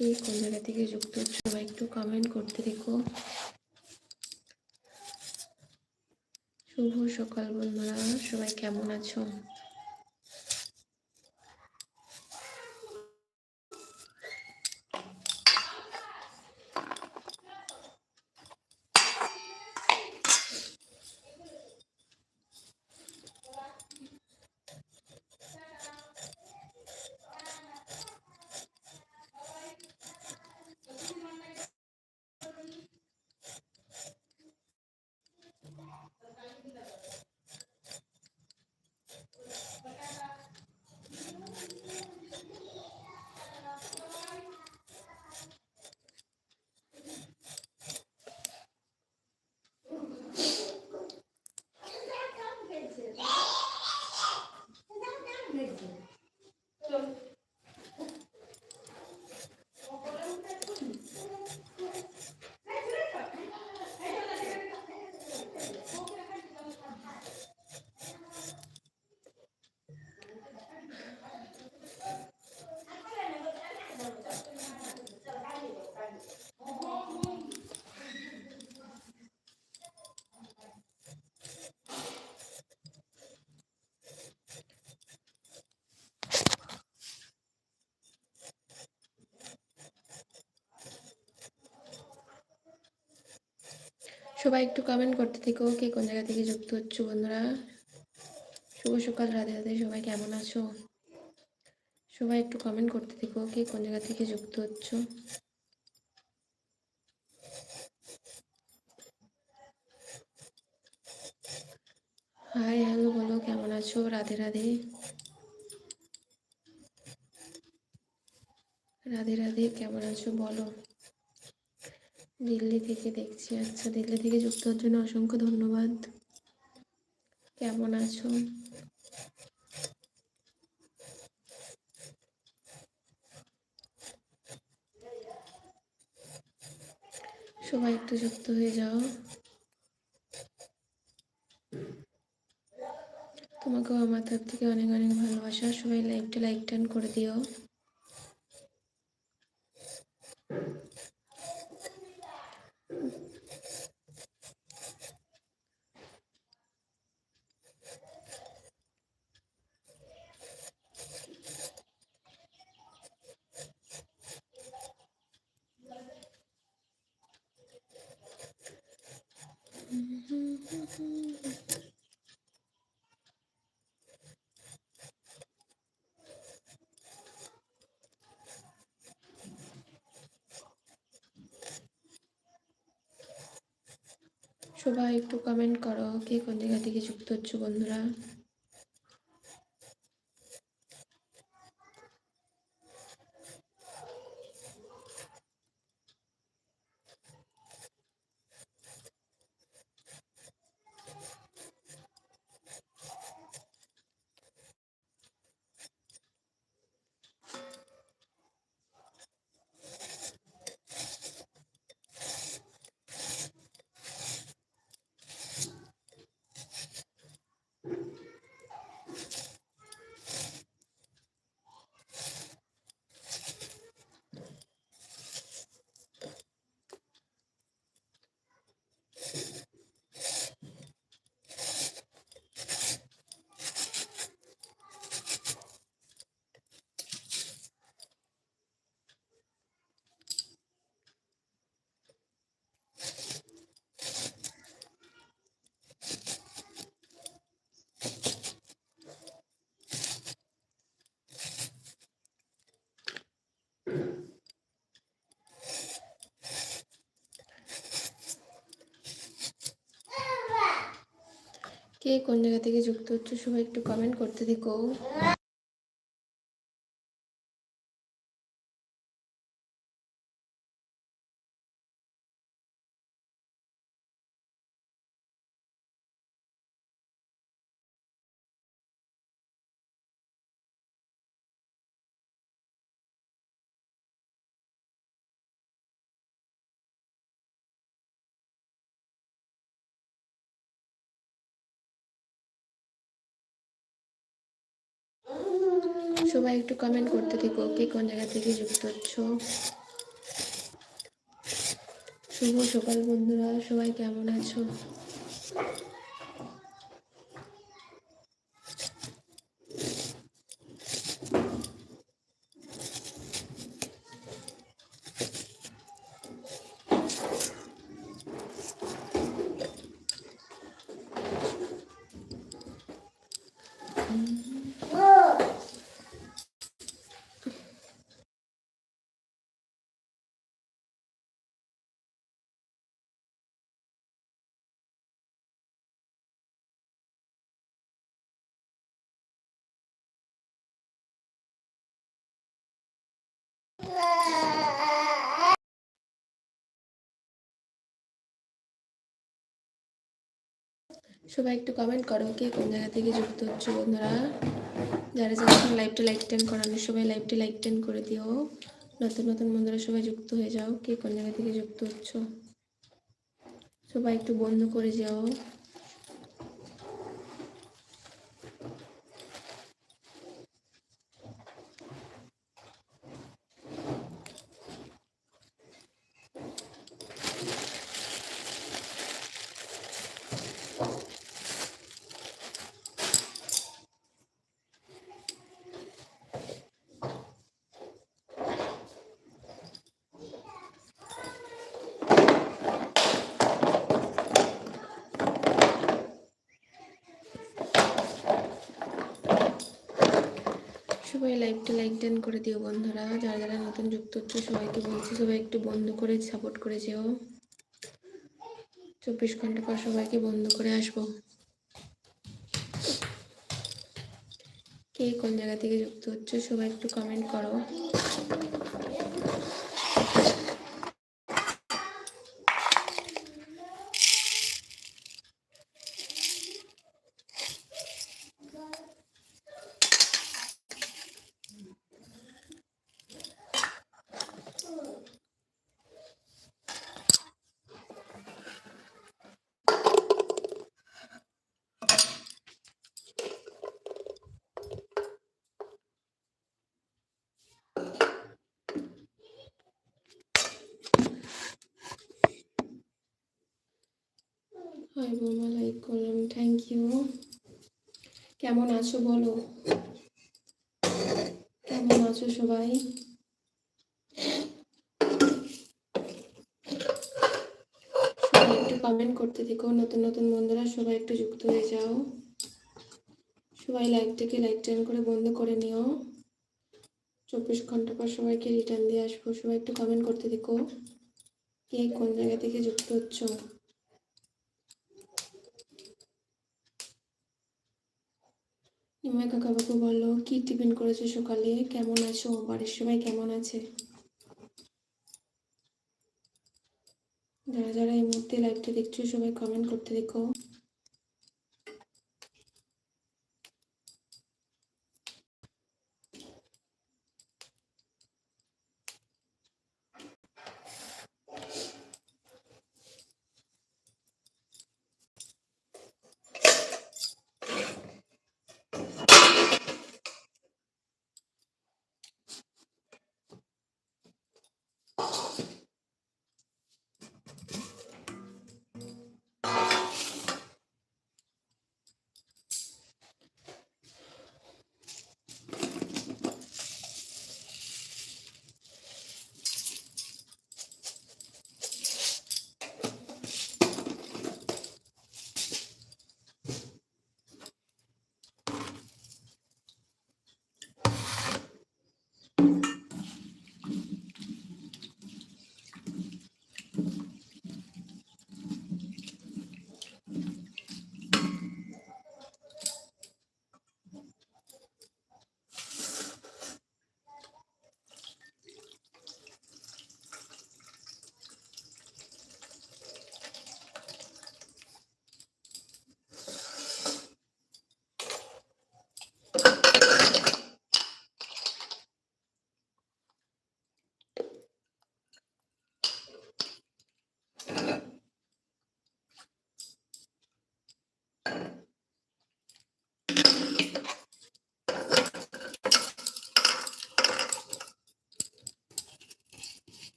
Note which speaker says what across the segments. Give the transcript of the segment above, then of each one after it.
Speaker 1: কে কোন জায়গা থেকে যুক্ত হচ্ছে সবাই একটু কমেন্ট করতে দেখো। শুভ সকাল বন্ধুরা, সবাই কেমন আছো? সবাই একটু কমেন্ট করতে থেকো, কে কোন জায়গা থেকে যুক্ত হচ্ছ বন্ধুরা? শুভ সকাল, রাধে রাধে, সবাই কেমন আছো? সবাই একটু কমেন্ট করতে থেকো, কে কোন জায়গা থেকে যুক্ত হচ্ছ? হাই হ্যালো বলো, কেমন আছো? রাধে রাধে। রাধে রাধে, কেমন আছো বলো? দিল্লি থেকে দেখছি। আচ্ছা দিল্লি থেকে যুক্ত হওয়ার জন্য অসংখ্য ধন্যবাদ। কেমন আছো? সবাই একটু যুক্ত হয়ে যাও। তোমাকেও আমার তরফ থেকে অনেক অনেক ভালোবাসা। সবাই লাইকটা, লাইক টান করে দিও। সবাই একটু কমেন্ট করো কে কোন জায়গা থেকে যুক্ত হচ্ছে বন্ধুরা? কোন জায়গা থেকে যুক্ত হচ্ছে সবাই একটু কমেন্ট করতে থেকো সবাই একটু কমেন্ট করতে থেকো কে কোন জায়গা থেকে যুক্ত হচ্ছ? শুভ সকাল বন্ধুরা, সবাই কেমন আছো? সবাই একটু কমেন্ট করো কে কোন জায়গা থেকে যুক্ত হচ্ছে বন্ধুরা। যারা যারা লাইভটা লাইক টেন করানো, সবাই লাইভটা লাইক টেন করে দিও। নতুন নতুন বন্ধুরা সবাই যুক্ত হয়ে যাও। কে কোন জায়গা থেকে যুক্ত হচ্ছ? সবাই একটু বন্ধ করে যাও। সবাই লাইভটা লাইক ডান করে দিও বন্ধুরা। যারা যারা নতুন যুক্ত হচ্ছে, সবাইকে বলছি সবাই একটু বন্ধ করে সাপোর্ট করে যেও। চব্বিশ ঘণ্টা পর সবাইকে বন্ধ করে আসব। কে কোন জায়গা থেকে যুক্ত হচ্ছে, সবাই একটু কমেন্ট করো। হাই লাইক করলাম থ্যাংক ইউ কেমন আছো বলো? কেমন আছো সবাই? একটু কমেন্ট করতে থেকো, নতুন নতুন বন্ধুরা সবাই একটু যুক্ত হয়ে যাও। সবাই লাইকটাকে লাইক টাইম করে বন্ধ করে নিও। চব্বিশ ঘণ্টা পর সবাইকে রিটার্ন দিয়ে আসব। সবাই একটু কমেন্ট করতে থেকো, কে কোন জায়গা থেকে যুক্ত হচ্ছ? নিময় কাকাবাবু বলো কি টিফিন করেছ সকালে? কেমন আছো? বাড়ির সবাই কেমন আছে? যারা যারা এই মুহূর্তে লাইভটা দেখছ, সবাই কমেন্ট করতে দেখো।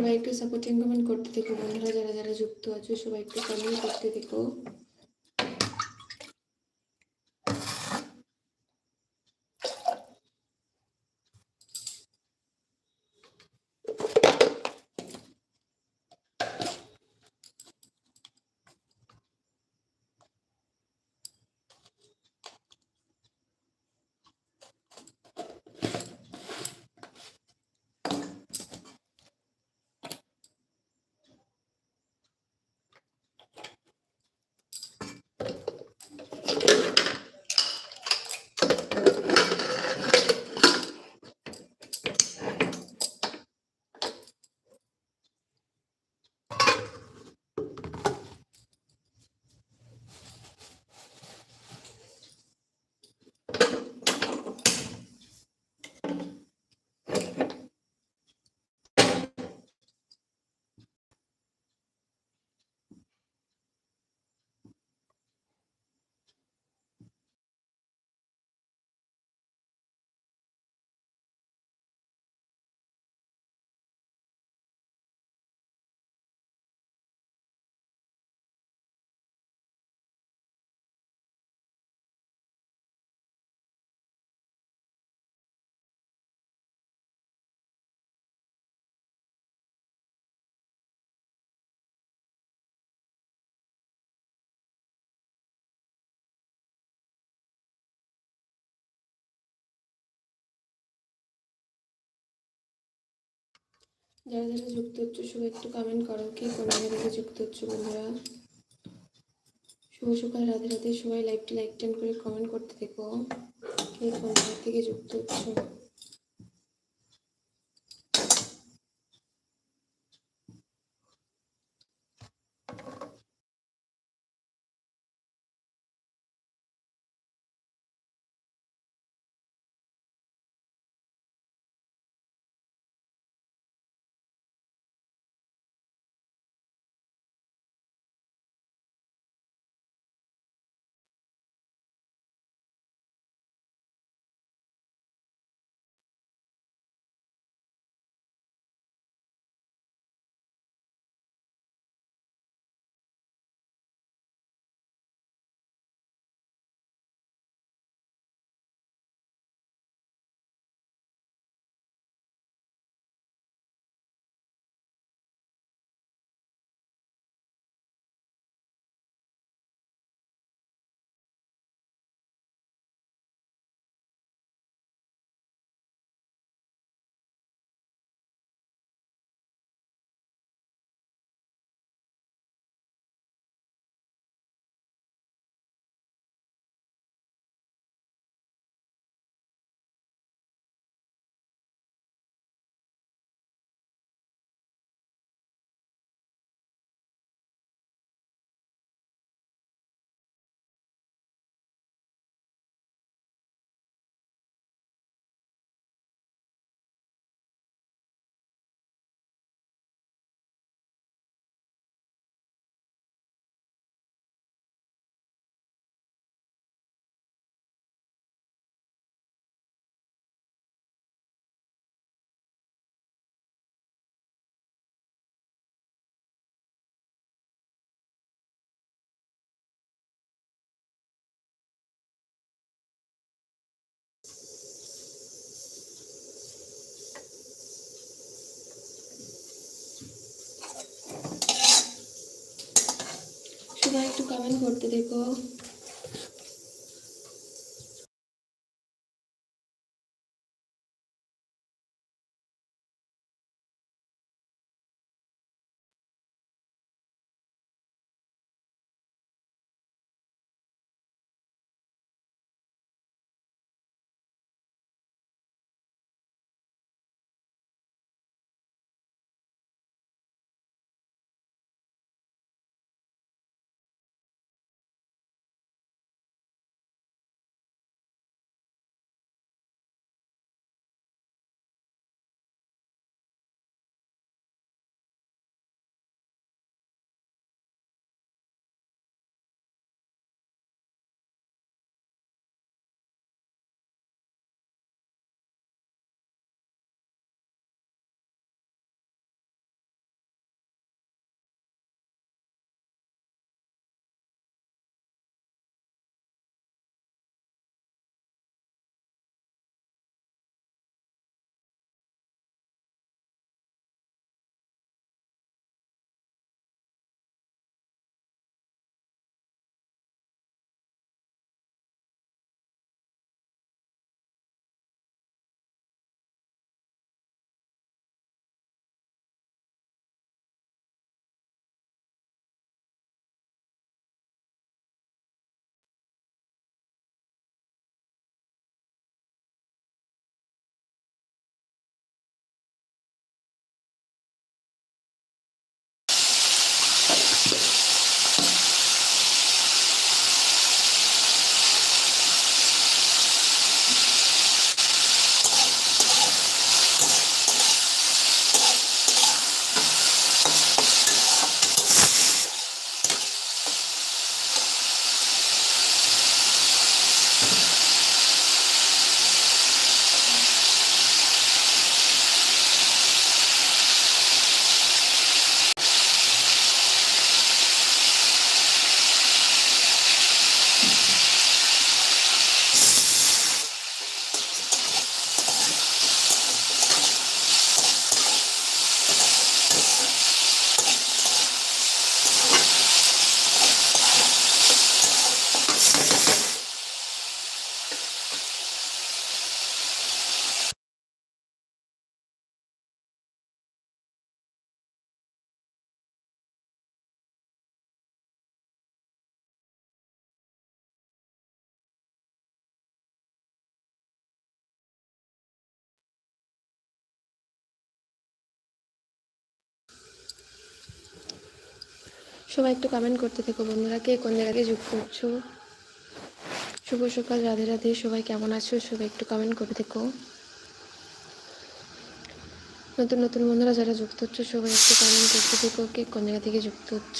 Speaker 1: সবাই একটু সাপোর্টিং কমেন্ট করতে দেখো। বন্ধুরা যারা যারা যুক্ত আছো, সবাই একটু কমেন্ট করতে দেখো। যারা যারা যুক্ত হচ্ছে শুভ একটু কমেন্ট করো, কি কোন জায়গা থেকে যুক্ত হচ্ছে বন্ধুরা? শুভ সকাল রাতে রাতে সবাই লাইভটি লাইক টেন করে কমেন্ট করতে দেখো। কে কোন জায়গা থেকে যুক্ত হচ্ছে? কমেন্ট করতে দেখো সবাই একটু কমেন্ট করতে থেকো বন্ধুরা। কে কোন জায়গাতে যুক্ত করছ শুভ সকাল, রাধে রাধে। সবাই কেমন আছো? সবাই একটু কমেন্ট করে থেকো। নতুন নতুন বন্ধুরা যারা যুক্ত হচ্ছে, সবাই একটু কমেন্ট করতে থেকো কে কোন জায়গা থেকে যুক্ত হচ্ছ।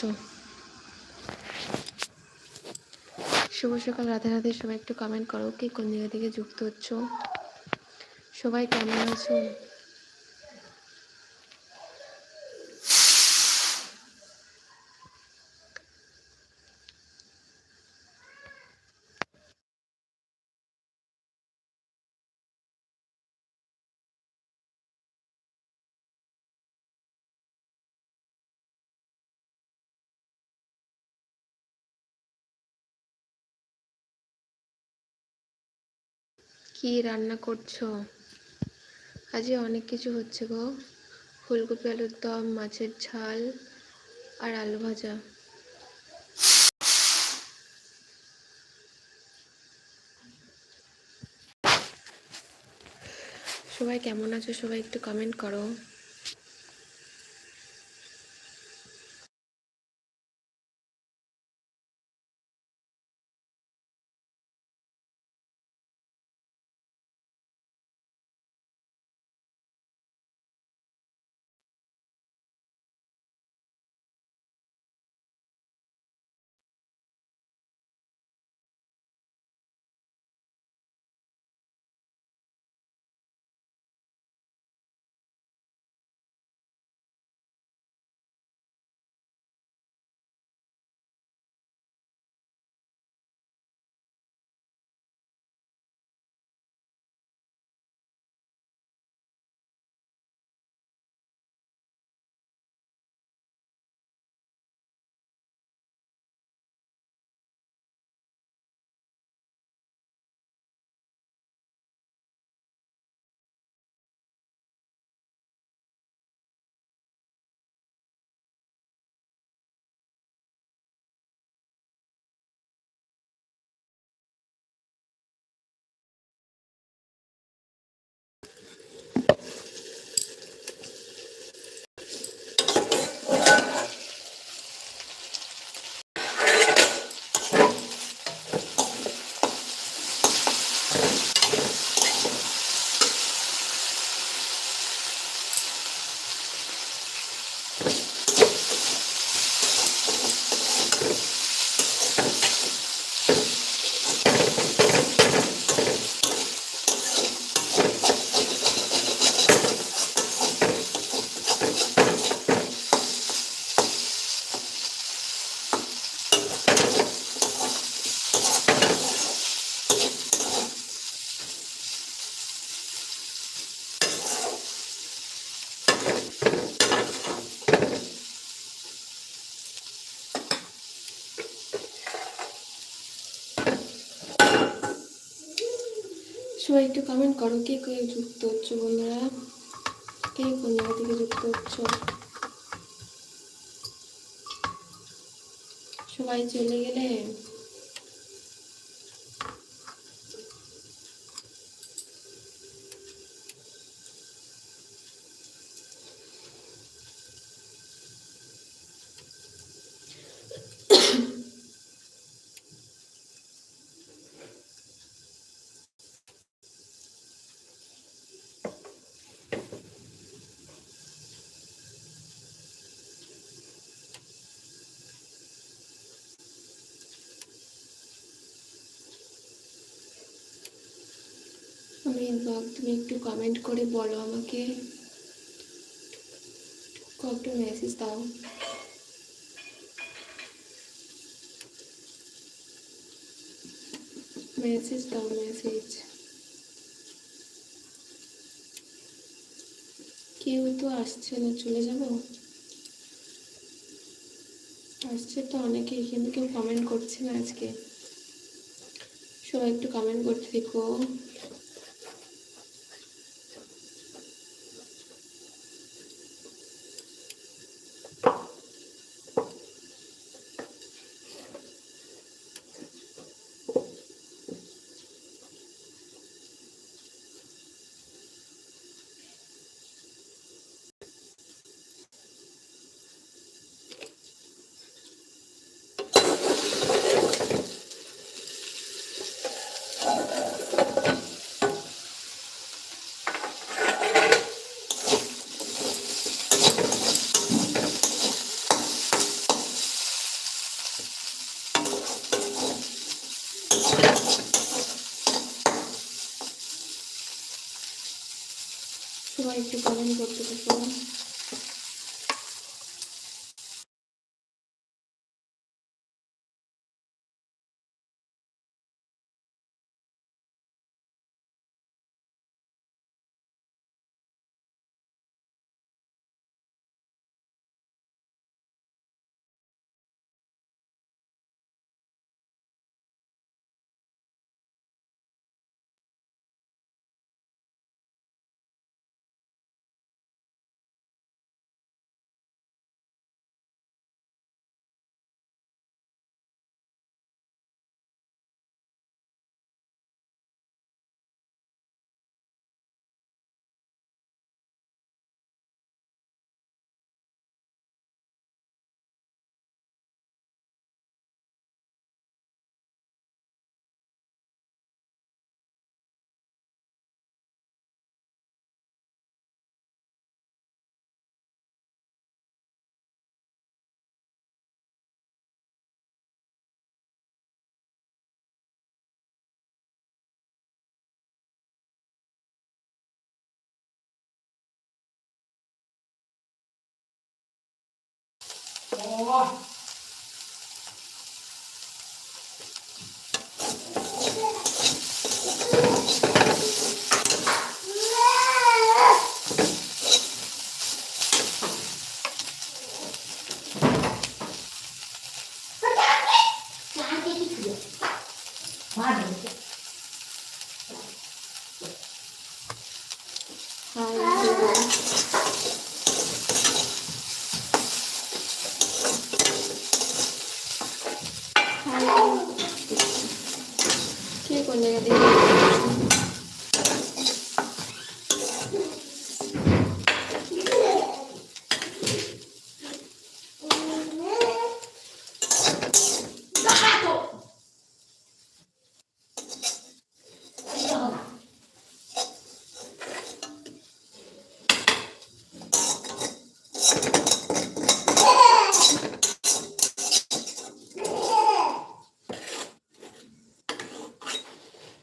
Speaker 1: শুভ সকাল, রাধে রাধে। সবাই একটু কমেন্ট করো কে কোন জায়গা থেকে যুক্ত হচ্ছ। সবাই কেমন আছো? কি রান্না করছ? আজকে অনেক কিছু হচ্ছে গো। ফুলকপি, আলুর দম, মাছের ঝাল আর আলু ভাজা। সবাই কেমন আছো? সবাই একটু কমেন্ট করো। সবাই একটু কমেন্ট করো, কে কে যুক্ত হচ্ছে বন্ধুরা? কে কোন জায়গা থেকে যুক্ত হচ্ছে? সবাই চলে গেলে? আমি ব্লগ তুমি একটু কমেন্ট করে বলো আমাকে। একটু মেসেজ দাও। মেসেজ দাও মেসেজ কেউ তো আসছে না, চলে যাব? আসছে তো অনেকেই কিন্তু কেউ কমেন্ট করছে না আজকে। সবাই একটু কমেন্ট করতে দেখো। কে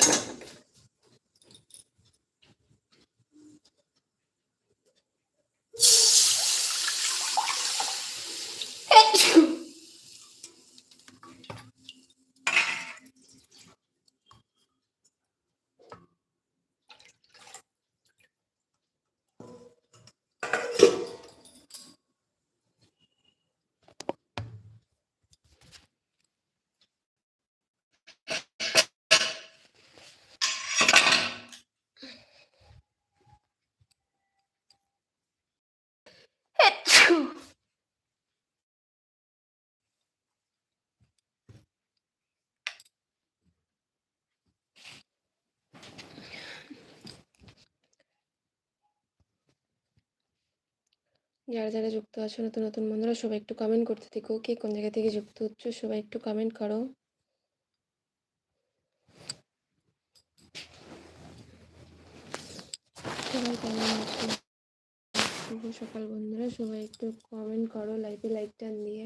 Speaker 1: Thank you. যারা যারা যুক্ত আছো, নতুন নতুন বন্ধুরা, সবাই একটু কমেন্ট করতে থেকো। কে কোন জায়গা থেকে যুক্ত হচ্ছে, সবাই একটু কমেন্ট করো। সকাল বন্ধুরা, সবাই একটু কমেন্ট করো লাইভে লাইক টান দিয়ে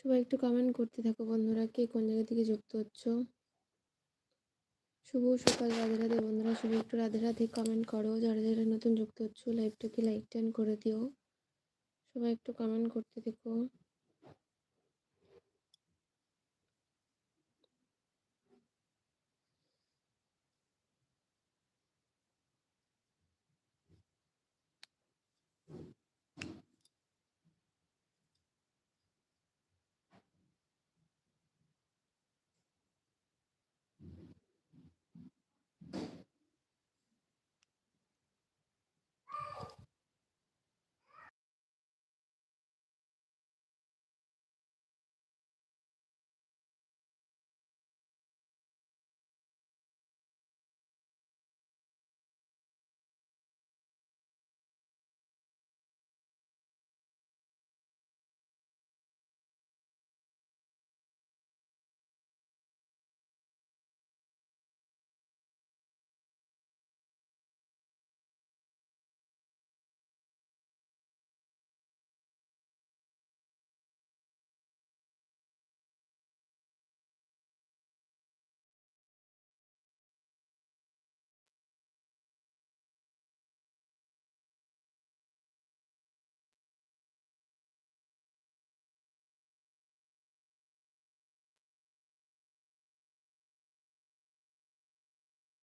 Speaker 1: সবাই একটু কমেন্ট করতে থাকো বন্ধুরা। কে কোন জায়গা থেকে যুক্ত হচ্ছ? শুভ সকাল, রাধে রাধে বন্ধুরা। সবাই একটু রাধে রাধে কমেন্ট করো। যারা যারা নতুন যুক্ত হচ্ছ লাইভটাকে লাইক টান করে দিও। সবাই একটু কমেন্ট করতে থেকো